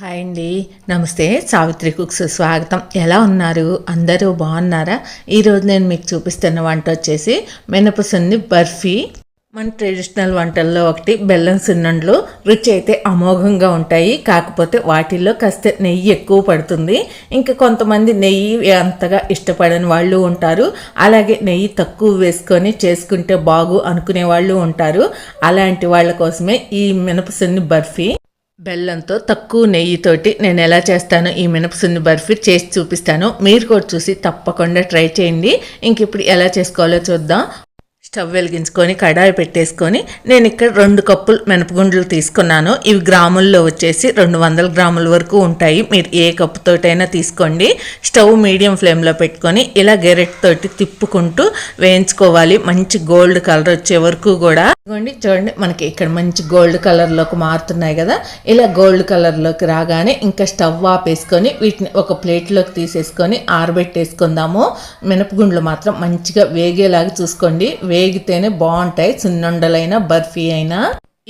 Hi అండి. నమస్తే. Savitri cooks స్వాగతం. ఎలా ఉన్నారు? అందరూ బాగున్నారా? ఈరోజు నేను మీకు చూపిస్తున్న వంట వచ్చేసి మినపసున్ని బర్ఫీ. మన ట్రెడిషనల్ వంటల్లో ఒకటి బెల్లం సున్నుండలు. రుచి అయితే అమోఘంగా ఉంటాయి. కాకపోతే వాటిల్లో కాస్త నెయ్యి ఎక్కువ పడుతుంది. ఇంకా కొంతమంది నెయ్యి అంతగా ఇష్టపడని వాళ్ళు ఉంటారు. అలాగే నెయ్యి తక్కువ వేసుకొని చేసుకుంటే బాగు అనుకునే వాళ్ళు ఉంటారు. అలాంటి వాళ్ళ కోసమే ఈ మినపసున్ని బర్ఫీ. బెల్లంతో తక్కువ నెయ్యితోటి నేను ఎలా చేస్తానో ఈ మినపసుంది బర్ఫీ చేసి చూపిస్తాను. మీరు కూడా చూసి తప్పకుండా ట్రై చేయండి. ఇంక ఇప్పుడు ఎలా చేసుకోవాలో చూద్దాం. స్టవ్ వెలిగించుకొని కడాయి పెట్టేసుకొని నేను ఇక్కడ రెండు కప్పులు మినపగుండ్లు తీసుకున్నాను. ఇవి గ్రాముల్లో వచ్చేసి రెండు వందల గ్రాముల వరకు ఉంటాయి. మీరు ఏ కప్పుతోటైనా తీసుకోండి. స్టవ్ మీడియం ఫ్లేమ్లో పెట్టుకొని ఇలా గెరెట్ తోటి తిప్పుకుంటూ వేయించుకోవాలి. మంచి గోల్డ్ కలర్ వచ్చే వరకు కూడా. ఇదిగోండి చూడండి మనకి ఇక్కడ మంచి గోల్డ్ కలర్లోకి మారుతున్నాయి కదా. ఇలా గోల్డ్ కలర్లోకి రాగానే ఇంకా స్టవ్ ఆపేసుకొని వీటిని ఒక ప్లేట్లోకి తీసేసుకొని ఆరబెట్టేసుకుందాము. మినపగుండ్లు మాత్రం మంచిగా వేగేలాగా చూసుకోండి. వేగితేనే బాగుంటాయి. సున్నుండలైనా బర్ఫీ అయినా.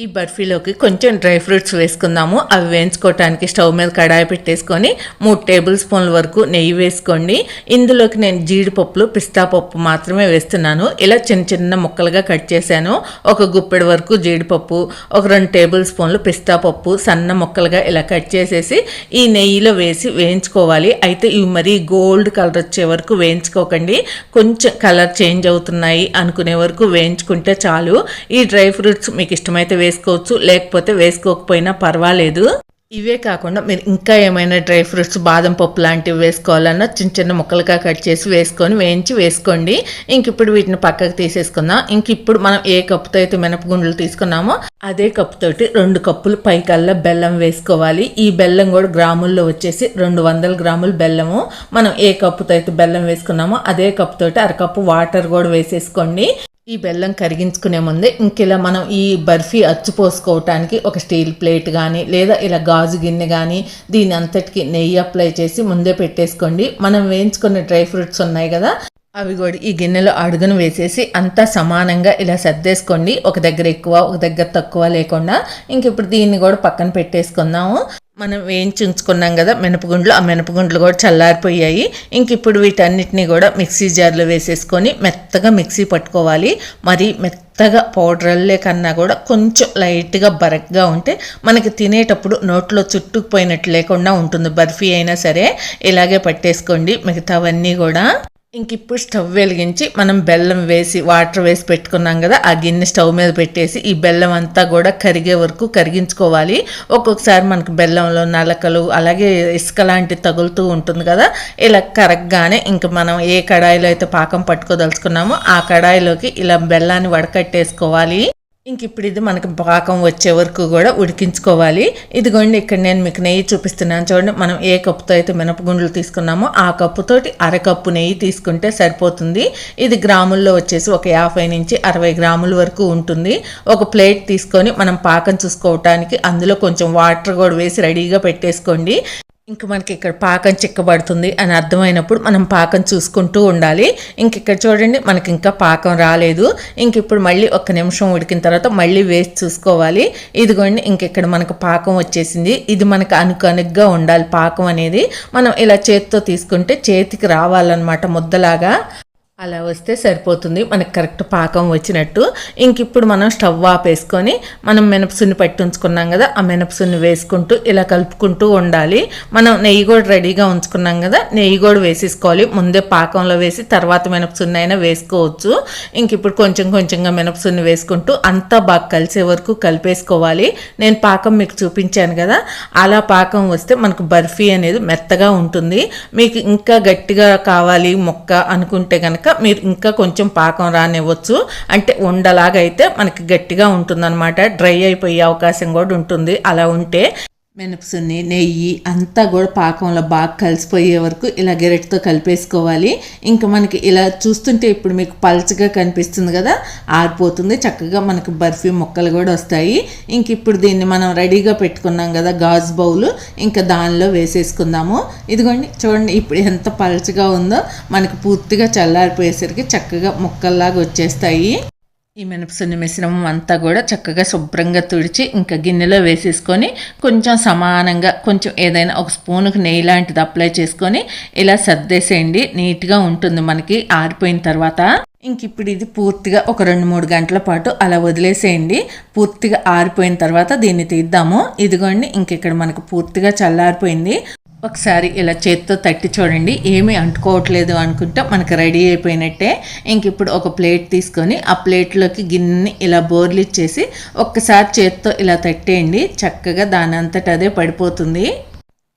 ఈ బర్ఫీలోకి కొంచెం డ్రై ఫ్రూట్స్ వేసుకుందాము. అవి వేయించుకోవటానికి స్టవ్ మీద కడాయి పెట్టేసుకొని మూడు టేబుల్ స్పూన్ల వరకు నెయ్యి వేసుకోండి. ఇందులోకి నేను జీడిపప్పులు పిస్తా పప్పు మాత్రమే వేస్తున్నాను. ఇలా చిన్న చిన్న ముక్కలుగా కట్ చేశాను. ఒక గుప్పెడు వరకు జీడిపప్పు ఒక రెండు టేబుల్ స్పూన్లు పిస్తా పప్పు సన్న ముక్కలుగా ఇలా కట్ చేసేసి ఈ నెయ్యిలో వేసి వేయించుకోవాలి. అయితే ఇవి మరీ గోల్డ్ కలర్ వచ్చే వరకు వేయించుకోకండి. కొంచెం కలర్ చేంజ్ అవుతున్నాయి అనుకునే వరకు వేయించుకుంటే చాలు. ఈ డ్రై ఫ్రూట్స్ మీకు ఇష్టమైతే వేసుకోవచ్చు లేకపోతే వేసుకోకపోయినా పర్వాలేదు. ఇవే కాకుండా మీరు ఇంకా ఏమైనా డ్రై ఫ్రూట్స్ బాదం పప్పు లాంటివి వేసుకోవాలన్నా చిన్న చిన్న ముక్కలుగా కట్ చేసి వేసుకొని వేయించి వేసుకోండి. ఇంక ఇప్పుడు వీటిని పక్కకు తీసేసుకుందాం. ఇంక ఇప్పుడు మనం ఏ కప్పుతో అయితే మినపగుండ్లు తీసుకున్నామో అదే కప్పుతోటి రెండు కప్పులు పైకల్లా బెల్లం వేసుకోవాలి. ఈ బెల్లం కూడా గ్రాముల్లో వచ్చేసి రెండు వందల గ్రాముల బెల్లము. మనం ఏ కప్పుతో అయితే బెల్లం వేసుకున్నామో అదే కప్పుతోటి అరకప్పు వాటర్ కూడా వేసేసుకోండి. ఈ బెల్లం కరిగించుకునే ముందే ఇంకెలా మనం ఈ బర్ఫీ అచ్చు పోసుకోవటానికి ఒక స్టీల్ ప్లేట్ కానీ లేదా ఇలా గాజు గిన్నె కానీ దీని అంతటికి నెయ్యి అప్లై చేసి ముందే పెట్టేసుకోండి. మనం వేయించుకున్న డ్రై ఫ్రూట్స్ ఉన్నాయి కదా అవి కూడా ఈ గిన్నెలో అడుగును వేసేసి అంతా సమానంగా ఇలా సర్దేసుకోండి. ఒక దగ్గర ఎక్కువ ఒక దగ్గర తక్కువ లేకుండా. ఇంక ఇప్పుడు దీన్ని కూడా పక్కన పెట్టేసుకుందాము. మనం వేయించి ఉంచుకున్నాం కదా మినపగుండ్లు ఆ మినపగుండ్లు కూడా చల్లారిపోయాయి. ఇంక ఇప్పుడు వీటన్నిటిని కూడా మిక్సీ జార్లో వేసేసుకొని మెత్తగా మిక్సీ పట్టుకోవాలి. మరి మెత్తగా పౌడర్లే కన్నా కూడా కొంచెం లైట్గా బరక్గా ఉంటే మనకి తినేటప్పుడు నోట్లో చుట్టుకుపోయినట్టు లేకుండా ఉంటుంది బర్ఫీ అయినా సరే. ఇలాగే పట్టేసుకోండి మిగతావన్నీ కూడా. ఇంక ఇప్పుడు స్టవ్ వెలిగించి మనం బెల్లం వేసి వాటర్ వేసి పెట్టుకున్నాం కదా ఆ గిన్నె స్టవ్ మీద పెట్టేసి ఈ బెల్లం అంతా కూడా కరిగే వరకు కరిగించుకోవాలి. ఒక్కొక్కసారి మనకు బెల్లంలో నలకలు అలాగే ఇసుక లాంటి తగులుతూ ఉంటుంది కదా ఇలా కరగ్గానే ఇంక మనం ఏ కడాయిలో అయితే పాకం పట్టుకోదలుచుకున్నామో ఆ కడాయిలోకి ఇలా బెల్లాన్ని వడకట్టేసుకోవాలి. ఇంక ఇప్పుడు ఇది మనకు పాకం వచ్చే వరకు కూడా ఉడికించుకోవాలి. ఇదిగోండి ఇక్కడ నేను మీకు నెయ్యి చూపిస్తున్నాను చూడండి. మనం ఏ కప్పుతో అయితే మినపగుండ్లు తీసుకున్నామో ఆ కప్పుతోటి అరకప్పు నెయ్యి తీసుకుంటే సరిపోతుంది. ఇది గ్రాముల్లో వచ్చేసి ఒక యాభై నుంచి అరవై గ్రాముల వరకు ఉంటుంది. ఒక ప్లేట్ తీసుకొని మనం పాకం చూసుకోవటానికి అందులో కొంచెం వాటర్ కూడా వేసి రెడీగా పెట్టేసుకోండి. ఇంక మనకి ఇక్కడ పాకం చిక్కబడుతుంది అని అర్థమైనప్పుడు మనం పాకం చూసుకుంటూ ఉండాలి. ఇంక ఇక్కడ చూడండి మనకి ఇంకా పాకం రాలేదు. ఇంక ఇప్పుడు మళ్ళీ ఒక నిమిషం ఉడికిన తర్వాత మళ్ళీ వేసి చూసుకోవాలి. ఇదిగోండి ఇంక ఇక్కడ మనకు పాకం వచ్చేసింది. ఇది మనకు అనుకనుగ్గా ఉండాలి పాకం అనేది. మనం ఇలా చేతితో తీసుకుంటే చేతికి రావాలన్నమాట ముద్దలాగా. అలా వస్తే సరిపోతుంది. మనకు కరెక్ట్ పాకం వచ్చినట్టు. ఇంక ఇప్పుడు మనం స్టవ్ ఆపేసుకొని మనం మినపసున్ని పట్టించుకున్నాం కదా ఆ మినపసున్ని వేసుకుంటూ ఇలా కలుపుకుంటూ ఉండాలి. మనం నెయ్యి కూడా రెడీగా ఉంచుకున్నాం కదా నెయ్యి కూడా వేసేసుకోవాలి. ముందే పాకంలో వేసి తర్వాత మినపసున్ని అయినా వేసుకోవచ్చు. ఇంక ఇప్పుడు కొంచెం కొంచెంగా మినపసున్ని వేసుకుంటూ అంతా బాగా కలిసే వరకు కలిపేసుకోవాలి. నేను పాకం మీకు చూపించాను కదా అలా పాకం వస్తే మనకు బర్ఫీ అనేది మెత్తగా ఉంటుంది. మీకు ఇంకా గట్టిగా కావాలి మొక్క అనుకుంటే కనుక మీరు ఇంకా కొంచెం పాకం రానివ్వచ్చు. అంటే ఉండలాగా అయితే మనకి గట్టిగా ఉంటుందన్నమాట. డ్రై అయిపోయే అవకాశం కూడా ఉంటుంది. అలా ఉంటే మినపసున్ని నెయ్యి అంతా కూడా పాకంలో బాగా కలిసిపోయే వరకు ఇలా గెరెట్తో కలిపేసుకోవాలి. ఇంకా మనకి ఇలా చూస్తుంటే ఇప్పుడు మీకు పల్చగా కనిపిస్తుంది కదా ఆరిపోతుంది. చక్కగా మనకి బర్ఫీ ముక్కలు కూడా వస్తాయి. ఇంక ఇప్పుడు దీన్ని మనం రెడీగా పెట్టుకున్నాం కదా గాజు బౌలు. ఇంకా దానిలో వేసేసుకుందాము. ఇదిగోండి చూడండి ఇప్పుడు ఎంత పల్చగా ఉందో. మనకి పూర్తిగా చల్లారిపోయేసరికి చక్కగా ముక్కల్లాగా వచ్చేస్తాయి. ఈ మినపసున్ని మిశ్రమం అంతా కూడా చక్కగా శుభ్రంగా తుడిచి ఇంకా గిన్నెలో వేసేసుకొని కొంచెం సమానంగా కొంచెం ఏదైనా ఒక స్పూన్కి నెయ్యి లాంటిది అప్లై చేసుకొని ఇలా సర్దేసేయండి. నీట్గా ఉంటుంది మనకి ఆరిపోయిన తర్వాత. ఇంక ఇప్పుడు ఇది పూర్తిగా ఒక రెండు మూడు గంటల పాటు అలా వదిలేసేయండి. పూర్తిగా ఆరిపోయిన తర్వాత దీన్ని తీద్దాము. ఇదిగోండి ఇంక ఇక్కడ మనకు పూర్తిగా చల్లారిపోయింది. ఒకసారి ఇలా చేత్తో తట్టి చూడండి. ఏమీ అంటుకోవట్లేదు అనుకుంటే మనకు రెడీ అయిపోయినట్టే. ఇంక ఇప్పుడు ఒక ప్లేట్ తీసుకొని ఆ ప్లేట్లోకి గిన్నెని ఇలా బోర్లు ఇచ్చేసి ఒక్కసారి చేత్తో ఇలా తట్టేయండి. చక్కగా దాని అంతట అదే పడిపోతుంది.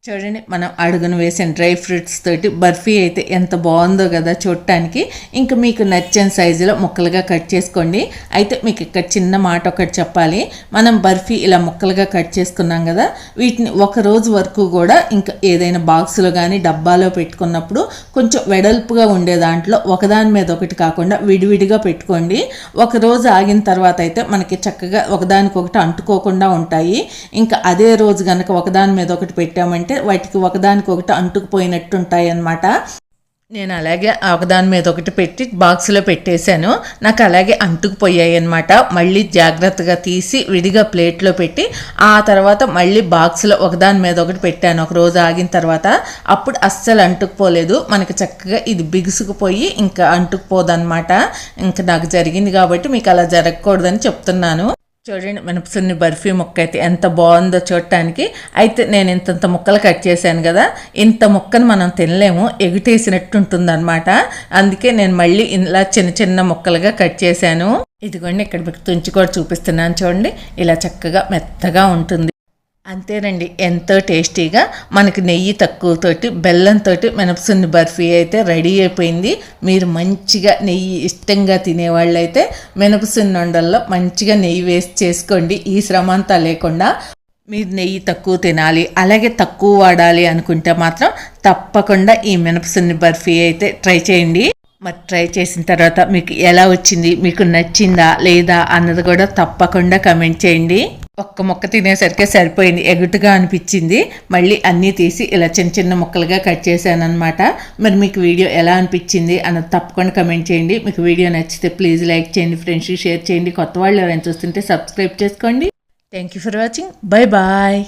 చూడండి మనం అడుగును వేసిన డ్రై ఫ్రూట్స్ తోటి బర్ఫీ అయితే ఎంత బాగుందో కదా చూడటానికి. ఇంకా మీకు నచ్చిన సైజులో ముక్కలుగా కట్ చేసుకోండి. అయితే మీకు ఇక్కడ చిన్న మాట ఒకటి చెప్పాలి. మనం బర్ఫీ ఇలా ముక్కలుగా కట్ చేసుకున్నాం కదా వీటిని ఒక రోజు వరకు కూడా ఇంకా ఏదైనా బాక్స్లో కానీ డబ్బాలో పెట్టుకున్నప్పుడు కొంచెం వెడల్పుగా ఉండే దాంట్లో ఒకదాని మీద ఒకటి కాకుండా విడివిడిగా పెట్టుకోండి. ఒక రోజు ఆగిన తర్వాత అయితే మనకి చక్కగా ఒకదానికొకటి అంటుకోకుండా ఉంటాయి. ఇంకా అదే రోజు కనుక ఒకదాని మీద ఒకటి పెట్టామంటే వాటికి ఒకదానికొకటి అంటుకుపోయినట్టు ఉంటాయన్నమాట నేను అలాగే ఒకదాని మీద ఒకటి పెట్టి బాక్స్లో పెట్టేశాను. నాకు అలాగే అంటుకుపోయాయి అనమాట మళ్ళీ జాగ్రత్తగా తీసి విడిగా ప్లేట్లో పెట్టి ఆ తర్వాత మళ్ళీ బాక్స్లో ఒకదాని మీద ఒకటి పెట్టాను. ఒక రోజు ఆగిన తర్వాత అప్పుడు అస్సలు అంటుకుపోలేదు. మనకి చక్కగా ఇది బిగుసుకుపోయి ఇంకా అంటుకుపోదన్నమాట. ఇంకా నాకు జరిగింది కాబట్టి మీకు అలా జరగకూడదని చెప్తున్నాను. చూడండి మినపసున్ని బర్ఫీ ముక్క అయితే ఎంత బాగుందో చూడటానికి అయితే నేను ఇంతంత ముక్కలు కట్ చేశాను కదా. ఇంత ముక్కను మనం తినలేము ఎగుటేసినట్టు ఉంటుందన్నమాట అందుకే నేను మళ్ళీ ఇలా చిన్న చిన్న ముక్కలుగా కట్ చేశాను. ఇదిగోండి ఇక్కడ మీకు తుంచి కూడా చూపిస్తున్నాను చూడండి. ఇలా చక్కగా మెత్తగా ఉంటుంది. అంతేనండి. ఎంతో టేస్టీగా మనకి నెయ్యి తక్కువతోటి బెల్లంతో మినపసున్ని బర్ఫీ అయితే రెడీ అయిపోయింది. మీరు మంచిగా నెయ్యి ఇష్టంగా తినేవాళ్ళైతే అయితే మినపసున్ని ఉండల్లో మంచిగా నెయ్యి వేస్ట్ చేసుకోండి. ఈ శ్రమ అంతా లేకుండా మీరు నెయ్యి తక్కువ తినాలి అలాగే తక్కువ వాడాలి అనుకుంటే మాత్రం తప్పకుండా ఈ మినపసున్ని బర్ఫీ అయితే ట్రై చేయండి. మరి ట్రై చేసిన తర్వాత మీకు ఎలా వచ్చింది? మీకు నచ్చిందా? లేదా? అన్నది కూడా తప్పకుండా కమెంట్ చేయండి. ఒక్క ముక్క తినేసరికి సరిపోయింది. ఎగుటుగా అనిపించింది. మళ్ళీ అన్నీ తీసి ఇలా చిన్న చిన్న ముక్కలుగా కట్ చేశాను అనమాట మరి మీకు వీడియో ఎలా అనిపించింది? అన్నది తప్పకుండా కమెంట్ చేయండి. మీకు వీడియో నచ్చితే ప్లీజ్ లైక్ చేయండి ఫ్రెండ్స్కి షేర్ చేయండి. కొత్త వాళ్ళు ఎవరైనా చూస్తుంటే సబ్స్క్రైబ్ చేసుకోండి. Thank you for watching bye bye